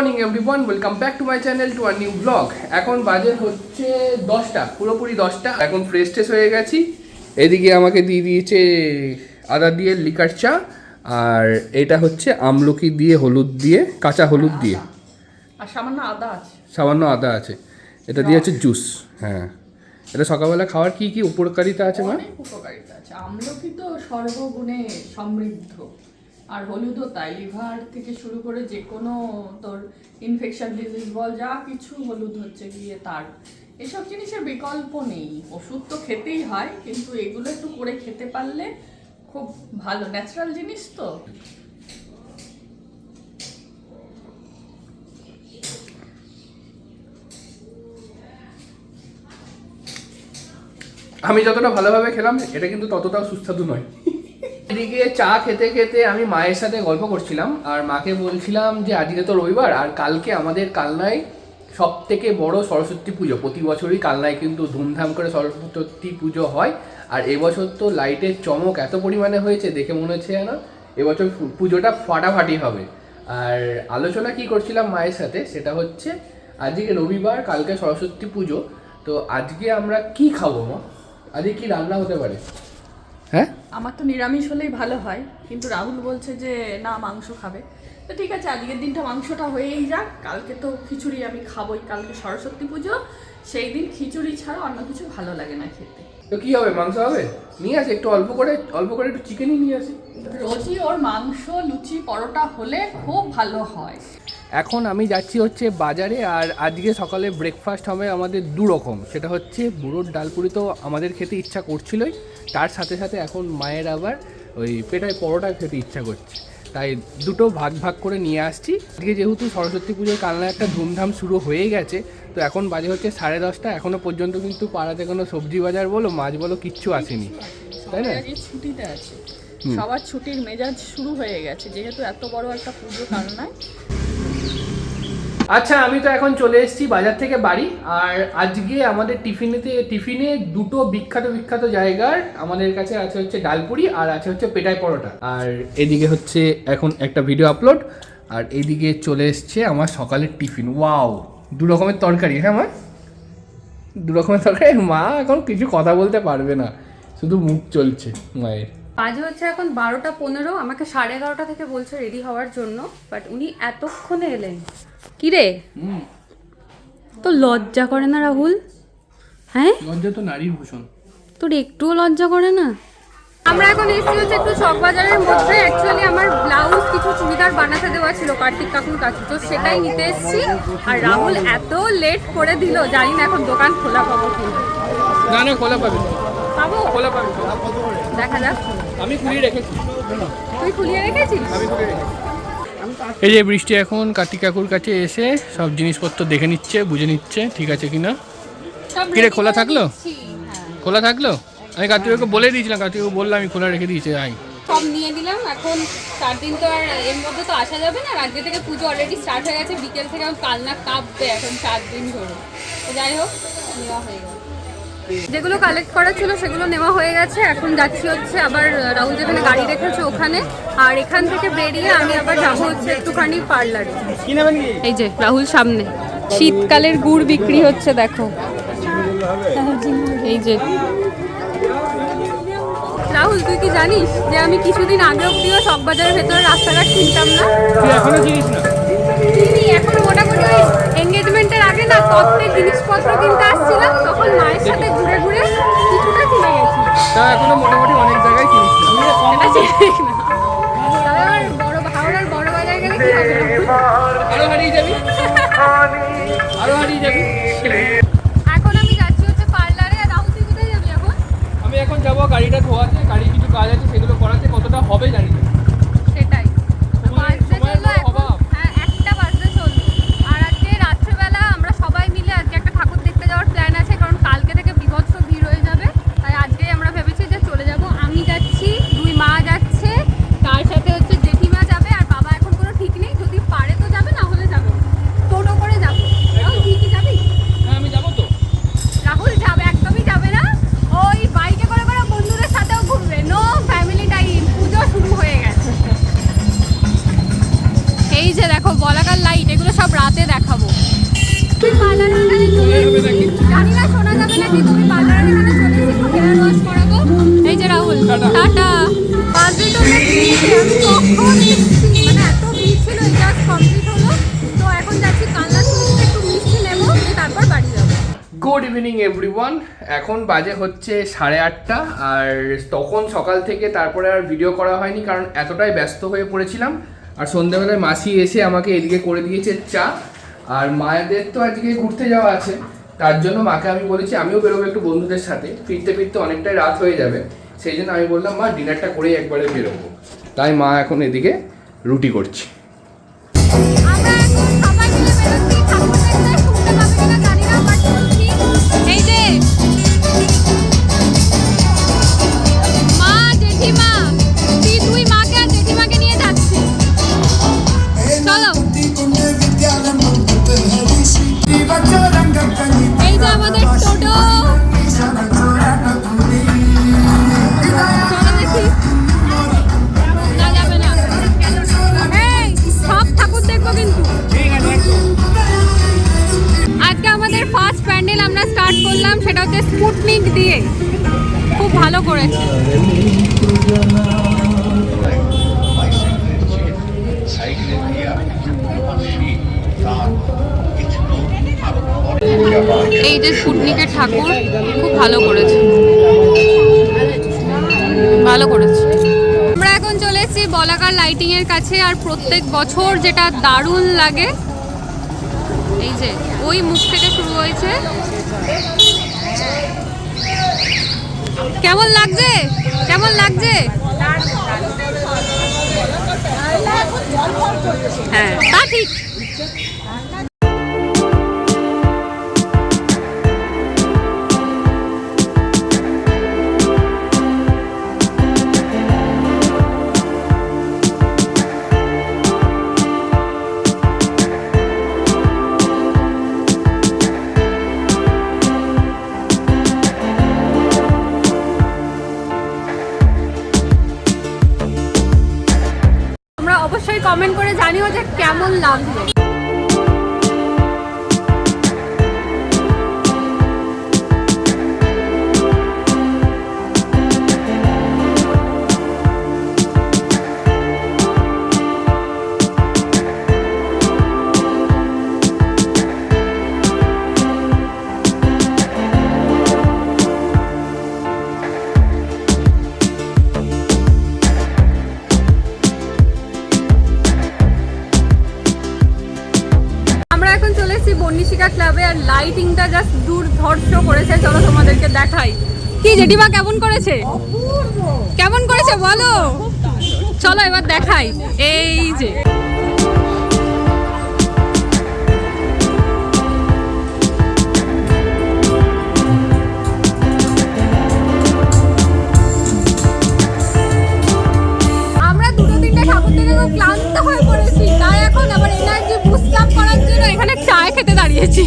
Morning everyone welcome back to my channel to our new blog এখন বাজে হচ্ছে দশটা পুরোপুরি দশটা। এখন ফ্রেশ ট্রেশ হয়ে গেছি। এদিকে আমাকে দিয়ে দিয়েছে আদা দিয়ে লিকার চা আর এটা হচ্ছে আমলকি দিয়ে হলুদ দিয়ে কাঁচা হলুদ দিয়ে। আর সামান্য আদা আছে। সামান্য আদা আছে। এটা দিয়ে হচ্ছে জুস হ্যাঁ। এটা সকালবেলা খাওয়ার কি কি উপকারিতা আছে মা? অনেক উপকারিতা আছে। আমলকি তো সর্বগুণে সমৃদ্ধ। আর হলুদও তাই লিভার থেকে শুরু করে যে কোনো তোর ইনফেকশন ডিজিজ বল, যা কিছু হলুদ হচ্ছে গিয়ে তার। এসব জিনিসের বিকল্প নেই। ওষুধ তো খেতেই হয়, কিন্তু এগুলো একটু করে খেতে পারলে খুব ভালো। ন্যাচারাল জিনিস তো। আমি যতটা ভালোভাবে খেলাম, এটা কিন্তু ততটাও সুস্বাদু নয়। এদিকে চা খেতে খেতে আমি মায়ের সাথে গল্প করছিলাম, আর মাকে বলছিলাম যে আজকে তো রবিবার, আর কালকে আমাদের কালনায় সব থেকে বড় সরস্বতী পুজো। প্রতি বছরই কালনায় কিন্তু ধুমধাম করে সরস্বতী পুজো হয়, আর এবছর তো লাইটের চমক এত পরিমাণে হয়েছে দেখে মনে হচ্ছে যেন এবছর পুজোটা ফাটাফাটি হবে। আর আলোচনা কি করছিলাম মায়ের সাথে সেটা হচ্ছে, আজকে রবিবার, কালকে সরস্বতী পুজো, তো আজকে আমরা কি খাব মা? আজকে কি রান্না হতে পারে? হ্যাঁ? আমার তো নিরামিষ হলেই ভালো হয় কিন্তু রাহুল বলছে যে না মাংস খাবে। তো ঠিক আছে আজকের দিনটা মাংসটা হয়েই যাক কালকে তো খিচুড়ি আমি খাবোই কালকে সরস্বতী পুজো সেই দিন খিচুড়ি ছাড়া অন্য কিছু ভালো লাগে না খেতে। তো কি হবে মাংস হবে? নিয়ে আসি একটু অল্প করে অল্প করে একটু চিকেনই নিয়ে আসি। রোজই ওর মাংস লুচি পরোটা হলে খুব ভালো হয়। এখন আমি যাচ্ছি হচ্ছে বাজারে আর আজকে সকালে ব্রেকফাস্ট হবে আমাদের দু রকম সেটা হচ্ছে বুড়োর ডালপুরি তো আমাদের খেতে ইচ্ছা করছিলই। তার সাথে সাথে এখন মায়ের আবার ওই পেটায় পরোটা খেতে ইচ্ছা করছে। তাই দুটো ভাগ ভাগ করে নিয়ে আসছি। আজকে যেহেতু সরস্বতী পুজোর কালনা একটা ধুমধাম শুরু হয়ে গেছে তো এখন বাজে হচ্ছে সাড়ে দশটা। এখনও পর্যন্ত কিন্তু পাড়াতে কোনো সবজি বাজার বলো মাছ বলো কিচ্ছু আসেনি। তাই না? ছুটিতে আছে। সবার ছুটির মেজাজ শুরু হয়ে গেছে যেহেতু এত বড় একটা পুজো কালনায়। আচ্ছা আমি তো এখন চলে এসেছি বাজার থেকে বাড়ি, আর আজকে আমাদের টিফিনেতে, টিফিনে দুটো বিখ্যাত বিখ্যাত জায়গার আমাদের কাছে আছে হচ্ছে ডালপুরি আর আছে হচ্ছে পেটাই পরোটা। আর এদিকে হচ্ছে এখন একটা ভিডিও আপলোড আর এইদিকে চলে এসছে আমার সকালের টিফিন। ওয়াও দু রকমের তরকারি হ্যাঁ মা? দু রকমের তরকারি? মা এখন কিছু কথা বলতে পারবে না, শুধু মুখ চলছে মায়ের। বাজে হচ্ছে এখন বারোটা পনেরো আমাকে সাড়ে এগারোটা থেকে বলছে রেডি হওয়ার জন্য বাট উনি এতক্ষণে এলেন। কি রে তো লজ্জা করে না রাহুল? হ্যাঁ? লজ্জা তো নারীর ভূষণ। তোর একটুও লজ্জা করে না? আমরা এখন এসেছি হচ্ছে একটু শখ বাজারের মধ্যে। অ্যাকচুয়ালি আমার ব্লাউজ কিছু চুড়িদার বানাতে দেওয়া ছিল কার্তিক কাকুর কাছে তো সেটাই নিতে এসেছি। আর রাহুল এত লেট করে দিল জানি না এখন দোকান খোলা পাবো কি না না খোলা পাবে। পাবো? খোলা পাবে দেখা যাক। আমি খুলিয়ে রেখেছি। তুই খুলিয়ে রেখেছিস? এই যে বৃষ্টি এখন কার্তিক কাকুর কাছে এসে সব জিনিসপত্র দেখে নিচ্ছে বুঝে নিচ্ছে ঠিক আছে কিনা কিরে, খোলা থাকল? হ্যাঁ। খোলা থাকল? আমি কার্তিককে বলে দিয়েছিলাম কার্তিককে বললাম আমি খোলা রেখে দিয়েছি আই সব নিয়ে দিলাম এখন চার দিন তো আর এর মধ্যে তো আসা যাবে না রাজ্য থেকে পুজো অলরেডি স্টার্ট হয়ে গেছে বিকেল থেকে কাল না কাঁপবে এখন চার দিন ধরে। তো যাই হোক নেওয়া হয়ে গেল যেগুলো কালেক্ট করা ছিল সেগুলো নেওয়া হয়ে গেছে। এখন যাচ্ছি হচ্ছে আবার রাহুল যেখানে গাড়ি রেখেছে ওখানে। আর এখান থেকে বেরিয়ে আমি আবার যাব হচ্ছে একটুখানি পার্লারে এই যে রাহুল সামনে। শীতকালের গুড় বিক্রি হচ্ছে দেখো। এই যে। রাহুল তুই কি জানিস যে আমি কিছুদিন আগে অব্দিও সব বাজারের ভেতরে রাস্তাঘাট কিনতাম না? এখনও চিনিস না? এখন মোটামুটি আগে না তত্ত্বের জিনিসপত্র কিনতে আসছিলাম তখন মায়ের সাথে ঘুরে ঘুরে কিছুটা চিনে গেছি। তা এখনও মোটামুটি অনেক জায়গায় এটা ঠিক না। তবে আমার বড় হাওড়ার বড় বাজার গেলে কি হবে? আরও হারিয়ে যাবি? আরও হারিয়ে যাবি? এখন আমি যাচ্ছি হচ্ছে পার্লারে আর রাহুল তুই কোথায় যাবি এখন? আমি এখন যাব গাড়িটা ধোয়াতে গাড়ির কিছু কাজ আছে সেগুলো করাতে কতটা হবে জানি না। গুড ইভিনিং এভরিওয়ান এখন বাজে হচ্ছে সাড়ে আটটা, আর তখন সকাল থেকে তারপরে আর ভিডিও করা হয়নি, কারণ এতটাই ব্যস্ত হয়ে পড়েছিলাম। আর সন্ধ্যাবেলায় মাসি এসে আমাকে এদিকে করে দিয়েছে চা, আর মায়েদের তো আজকে ঘুরতে যাওয়া আছে। তার জন্য মাকে আমি বলেছি, আমিও বেরোবো একটু বন্ধুদের সাথে। ফিরতে ফিরতে অনেকটাই রাত হয়ে যাবে। সেই জন্য আমি বললাম, মা ডিনারটা করেই একবারে বেরোবো। তাই মা এখন এদিকে রুটি করছে। যে স্পুটনিকের ঠাকুর খুব ভালো করেছে। ভালো করেছে। আমরা এখন চলে এসেছি বলাকার লাইটিংয়ের কাছে আর প্রত্যেক বছর যেটা দারুণ লাগে, এই যে, ওই মুখ থেকে শুরু হয়েছে। কেমন লাগছে? কেমন লাগছে? হ্যাঁ তা ঠিক। যে দুর্ধর্ষ করেছে চলো তোমাদেরকে দেখাই। কি জেঠিমা কেমন করেছে? কেমন করেছে বলো? চলো এবার দেখাই। এই যে। ক্লান্ত হয়ে পড়েছি তাই এখন আবার এনার্জি বুস্ট আপ করার জন্য এখানে চায় খেতে দাঁড়িয়েছি।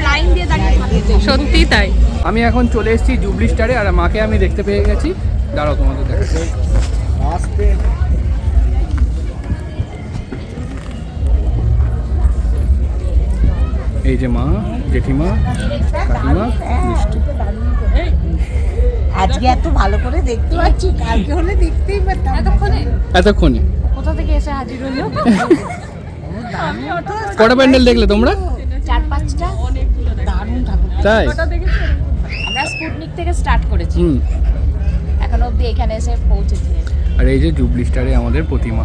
দাঁড়িয়ে থাকতে। সত্যি তাই। আমি এখন চলে এসেছি জুবলি স্টারে আর মাকে আমি দেখতে পেয়ে গেছি। দাঁড়াও তোমাদের দেখাচ্ছি। এই যে মা জেঠিমা কাকিমা মিষ্টি। আজকে এত ভালো করে দেখতে পাচ্ছি কালকে হলে দেখতেই পারতাম। এতক্ষণে? এতক্ষণে। কোথা থেকে এসে হাজির হলো কটা প্যান্ডেল দেখলে তোমরা? চার পাঁচটা। দারুণ ঠাকুর। তাই? আমরা স্পুটনিক থেকে স্টার্ট করেছি। এখন অবধি এখানে এসে পৌঁছেছি। আর এই যে জুবলি স্টারে আমাদের প্রতিমা।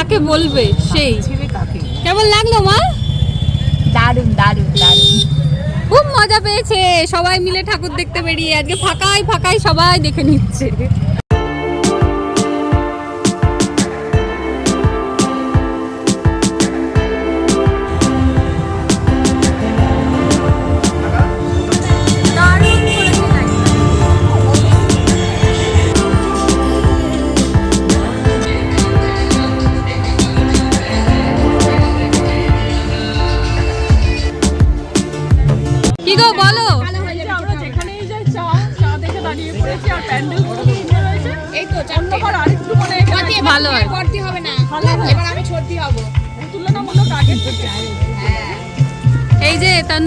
কাকে বলবে? সেই। কেমন লাগল মা? দারুণ দারুণ দারুণ। খুব মজা পেয়েছে। সবাই মিলে ঠাকুর দেখতে বেরিয়ে আজকে ফাঁকাই ফাঁকাই সবাই দেখে নিচ্ছে।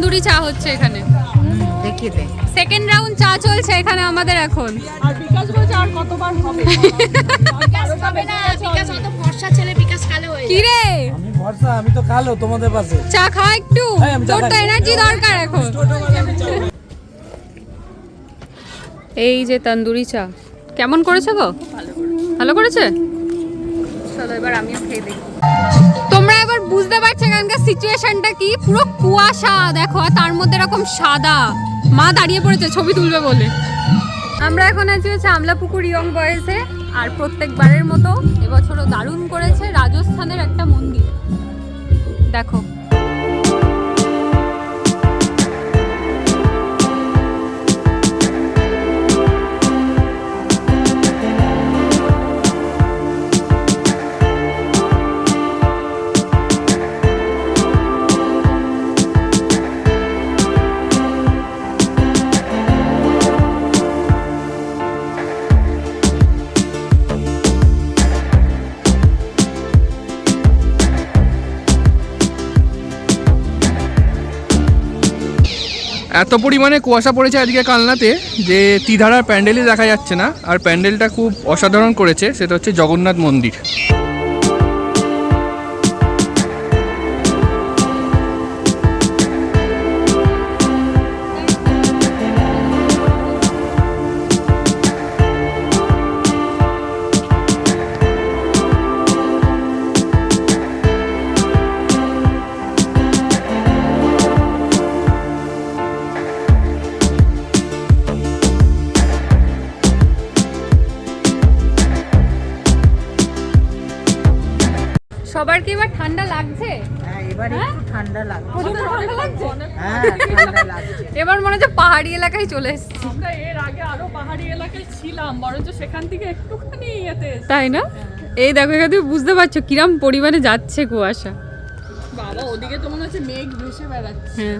তন্দুরি চা হচ্ছে এখানে। দেখিয়ে দে। সেকেন্ড রাউন্ড চা চলছে এখানে আমাদের এখন। আর বিকাশ বলছে আর কতবার হবে? বিকাশ হবে না বিকাশ অত ফর্সা ছেলে বিকাশ কালো হয়ে কি রে? আমি ভরসা আমি তো কালো তোমাদের পাশে। চা খা একটু। চা তোর তো এনার্জি দরকার এখন। এই যে তন্দুরি চা। কেমন করেছে গো? ভালো করেছে? চলো এবার আমিও খেয়ে দেখি। তোমরা বুঝতে পারছ এখানকার সিচুয়েশনটা কি? পুরো কুয়াশা, দেখো তার মধ্যে এরকম সাদা। মা দাঁড়িয়ে পড়েছে, ছবি তুলবে বলে। আমরা এখন আছি হচ্ছে আমলাপুকুর ইয়ং বয়েসে আর প্রত্যেকবারের মতো এবছরও দারুণ করেছে রাজস্থানের একটা মন্দির। দেখো এত পরিমাণে কুয়াশা পড়েছে আজকে কালনাতে যে তিধারার প্যান্ডেলই দেখা যাচ্ছে না। আর প্যান্ডেলটা খুব অসাধারণ করেছে, সেটা হচ্ছে জগন্নাথ মন্দির। সবার কি এবার ঠান্ডা লাগছে? হ্যাঁ এবার একটু ঠান্ডা লাগছে। প্রচণ্ড ঠান্ডা লাগছে? হ্যাঁ ঠান্ডা লাগছে। এবার মনে হচ্ছে পাহাড়ি এলাকায় চলে এসেছি। আমরা এর আগে আরও পাহাড়ি এলাকায় ছিলাম বরঞ্চ সেখান থেকে একটুখানি ইয়েতে তাই না? এই দেখো এখানে তুমি বুঝতে পারছ কিরম পরিমাণে যাচ্ছে কুয়াশা। বাবা ওদিকে তো মনে হচ্ছে মেঘ ভেসে বেড়াচ্ছে। হ্যাঁ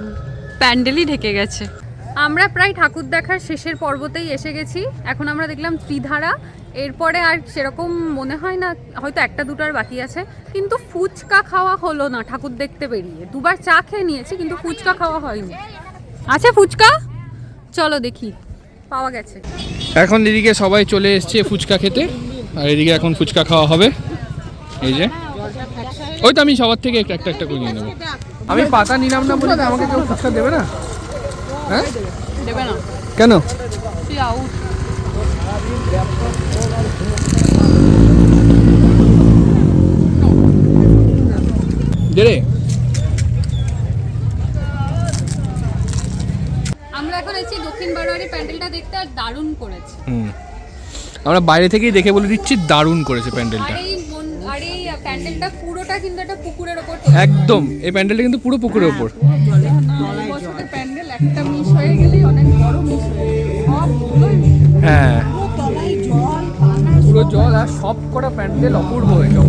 প্যান্ডেলই ঢেকে গেছে। আমরা প্রায় ঠাকুর দেখার শেষের পর্বতেই এসে গেছি। এখন আমরা দেখলাম ত্রিধারা। এরপরে আর সেরকম মনে হয় না হয়তো একটা দুটার বাকি আছে। কিন্তু ফুচকা খাওয়া হলো না ঠাকুর দেখতে বেরিয়ে। দুবার চা খেয়ে নিয়েছি কিন্তু ফুচকা খাওয়া হয়নি। আছে ফুচকা? চলো দেখি। পাওয়া গেছে। এখন এদিকে সবাই চলে এসছে ফুচকা খেতে। আর এদিকে এখন ফুচকা খাওয়া হবে। এই যে। ওই তো আমি সবার থেকে একটা একটা একটা করে নিয়ে নেব। আমি পাতা নিলাম না বলে আমাকে কেউ ফুচকা দেবে না? হ্যাঁ? কেন? রে? আমরা এখন এসেছি দক্ষিণ বারোয়ারি প্যান্ডেলটা দেখতে আর দারুণ করেছে। হুম। আমরা বাইরে থেকেই দেখে বলে দিচ্ছি দারুণ করেছে প্যান্ডেলটা। এই আর এই প্যান্ডেলটা পুরোটা কিন্তু একটা পুকুরের একদম। এই প্যান্ডেলটা কিন্তু পুরো পুকুরের ওপর। বছরের প্যান্ডেল একটা হয়ে গেলেই অনেক বড় মিস হয়ে হ্যাঁ। জল পুরো জল আর সব কটা প্যান্ডেল অপূর্ব হয়েছে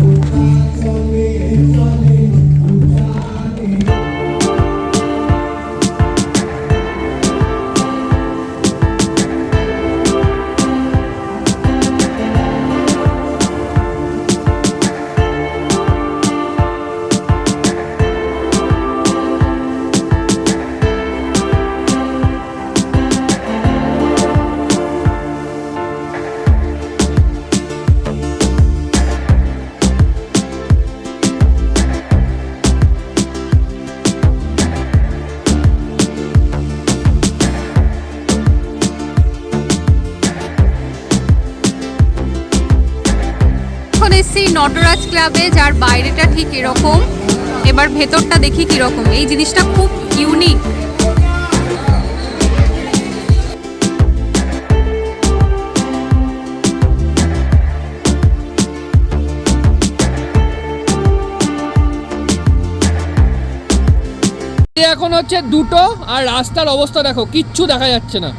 নটরাজ ক্লাবে যার বাইরেটা ঠিক এরকম এবার ভেতরটা দেখি কীরকম। এই জিনিসটা খুব ইউনিক এখন হচ্ছে দুটো আর রাস্তার অবস্থা দেখো কিচ্ছু দেখা যাচ্ছে না।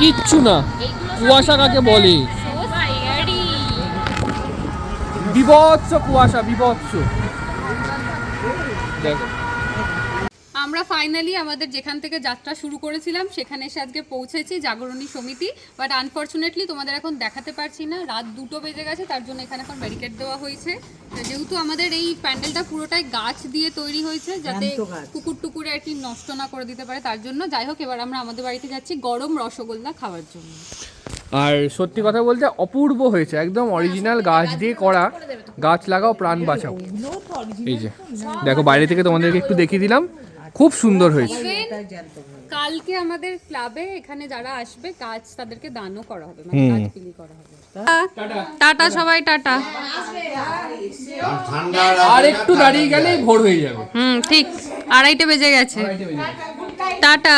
কিচ্ছু না। কুয়াশা কাকে বলে? বিভৎস কুয়াশা বিভৎস। দেখো। আমরা ফাইনালি আমাদের যেখান থেকে যাত্রা শুরু করেছিলাম সেখানে এসে আজকে পৌঁছেছি জাগরণী সমিতি। বাট আনফর্চুনেটলি তোমাদের এখন দেখাতে পারছি না। রাত দুটো বেজে গেছে তার জন্য এখানে এখন ব্যারিকেড দেওয়া হয়েছে। যেহেতু আমাদের এই প্যান্ডেলটা পুরোটাই গাছ দিয়ে তৈরি হয়েছে যাতে কুকুর টুকুরে আর কি নষ্ট না করে দিতে পারে তার জন্য যাই হোক এবার আমরা আমাদের বাড়িতে যাচ্ছি গরম রসগোল্লা খাওয়ার জন্য। আর সত্যি কথা বলতে অপূর্ব হয়েছে একদম অরিজিনাল গাছ দিয়ে করা গাছ লাগাও প্রাণ বাঁচাও। এই যে দেখো বাইরে থেকে তোমাদেরকে একটু দেখিয়ে দিলাম খুব সুন্দর হয়েছে। কালকে আমাদের ক্লাবে এখানে যারা আসবে গাছ তাদেরকে দানও করা হবে মানে গাছ বিলি করা হবে। টাটা। সবাই টাটা। আর একটু দাঁড়িয়ে গেলে ভোর হয়ে যাবে। হুম ঠিক আড়াইটে বেজে গেছে। টাটা।